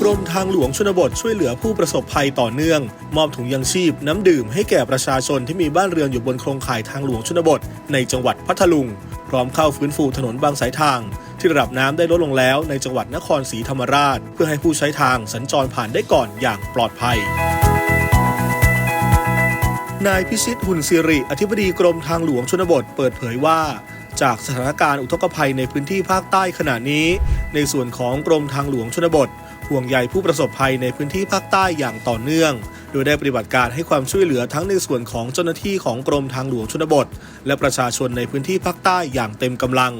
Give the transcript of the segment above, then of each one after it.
กรมทางหลวงชนบทช่วยเหลือผู้ประสบภัยต่อเนื่อง มอบถุงยังชีพน้ำดื่มให้แก่ประชาชนที่มีบ้านเรือนอยู่บนโครงข่ายทางหลวงชนบท ในจังหวัดพัทลุง พร้อมเข้าฟื้นฟูถนนบางสายทาง ที่ระดับน้ำได้ลดลงแล้วในจังหวัดนครศรีธรรมราช เพื่อให้ผู้ใช้ทางสัญจรผ่านได้ก่อนอย่างปลอดภัยนายพิชิตหุ่นสิริ อธิบดีกรมทางหลวงชนบทเปิดเผยว่า จากสถานการณ์อุทกภัยในพื้นที่ภาคใต้ขณะนี้ ในส่วนของกรมทางหลวงชนบท ห่วงใยผู้ประสบภัยในพื้นที่ภาคใต้อย่างต่อเนื่อง โดยได้ปฏิบัติการให้ความช่วยเหลือทั้งในส่วนของเจ้าหน้าที่ของกรมทางหลวงชนบท และประชาชนในพื้นที่ภาคใต้อย่างเต็มกำลัง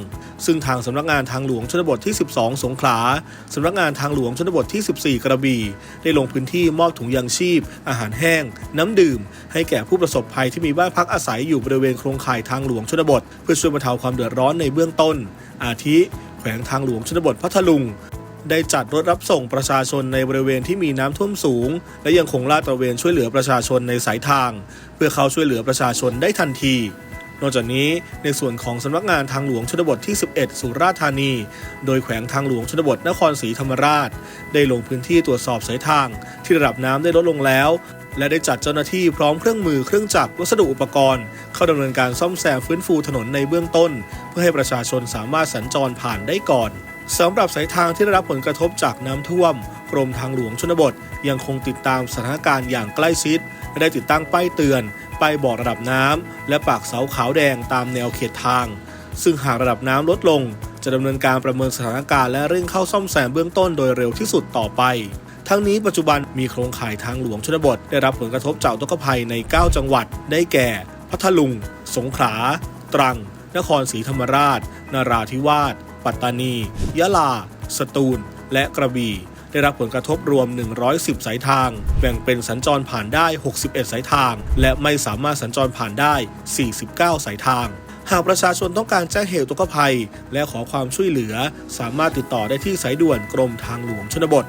ซึ่งทางสำนักงานทางหลวงชนบทที่ 12 สงขลาสำนักงานทางหลวงชนบทที่ 14 กระบี่ได้ลงพื้นที่มอบถุงยางชีพ อาหารแห้ง น้ำดื่ม ให้แก่ผู้ประสบภัยที่มีบ้านพักอาศัยอยู่บริเวณโครงข่ายทางหลวงชนบท เพื่อช่วยบรรเทาความเดือดร้อนในเบื้องต้น อาทิ แขวงทางหลวงชนบทพัทลุง ได้จัดรถรับส่งประชาชนในบริเวณที่มีน้ำท่วมสูง และยังคงลาดตระเวนช่วยเหลือประชาชนในสายทาง เพื่อเขาช่วยเหลือประชาชนได้ทันทีนอกจากนี้ในส่วนของสำนักงานทางหลวงชนบทที่ 11 สุราษฎร์ธานี โดยแขวงทางหลวงชนบทนครศรีธรรมราช ได้ลงพื้นที่ตรวจสอบสายทาง ที่ระดับน้ำได้ลดลงแล้ว และได้จัดเจ้าหน้าที่พร้อมเครื่องมือเครื่องจักรวัสดุอุปกรณ์ เข้าดำเนินการซ่อมแซมฟื้นฟูถนนในเบื้องต้น เพื่อให้ประชาชนสามารถสัญจรผ่านได้ก่อน สำหรับสายทางที่ได้รับผลกระทบจากน้ำท่วม กรมทางหลวงชนบท ยังคงติดตามสถานการณ์อย่างใกล้ชิดและได้ติดตั้งป้ายเตือน ป้ายบอกระดับน้ำ และปากเสาขาวแดงตามแนวเขตทาง ซึ่งหากระดับน้ำลดลง จะดำเนินการประเมินสถานการณ์และเร่งเข้าซ่อมแซมเบื้องต้นโดยเร็วที่สุดต่อไป ทั้งนี้ปัจจุบันมีโครงข่ายทางหลวงชนบท ได้รับผลกระทบจากอุกภัยใน 9 จังหวัด ได้แก่ พัทลุง สงขลา ตรัง นครศรีธรรมราชนาราธิวาส ปัตตานี ยะลา สตูล และกระบี่ ได้รับผลกระทบรวม 110 สายทาง แบ่งเป็นสัญจรผ่านได้ 61 สายทาง และไม่สามารถสัญจรผ่านได้ 49 สายทางหากประชาชนต้องการแจ้งเหตุอุกภัย และขอความช่วยเหลือ สามารถติดต่อได้ที่สายด่วนกรมทางหลวงชนบท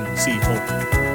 1146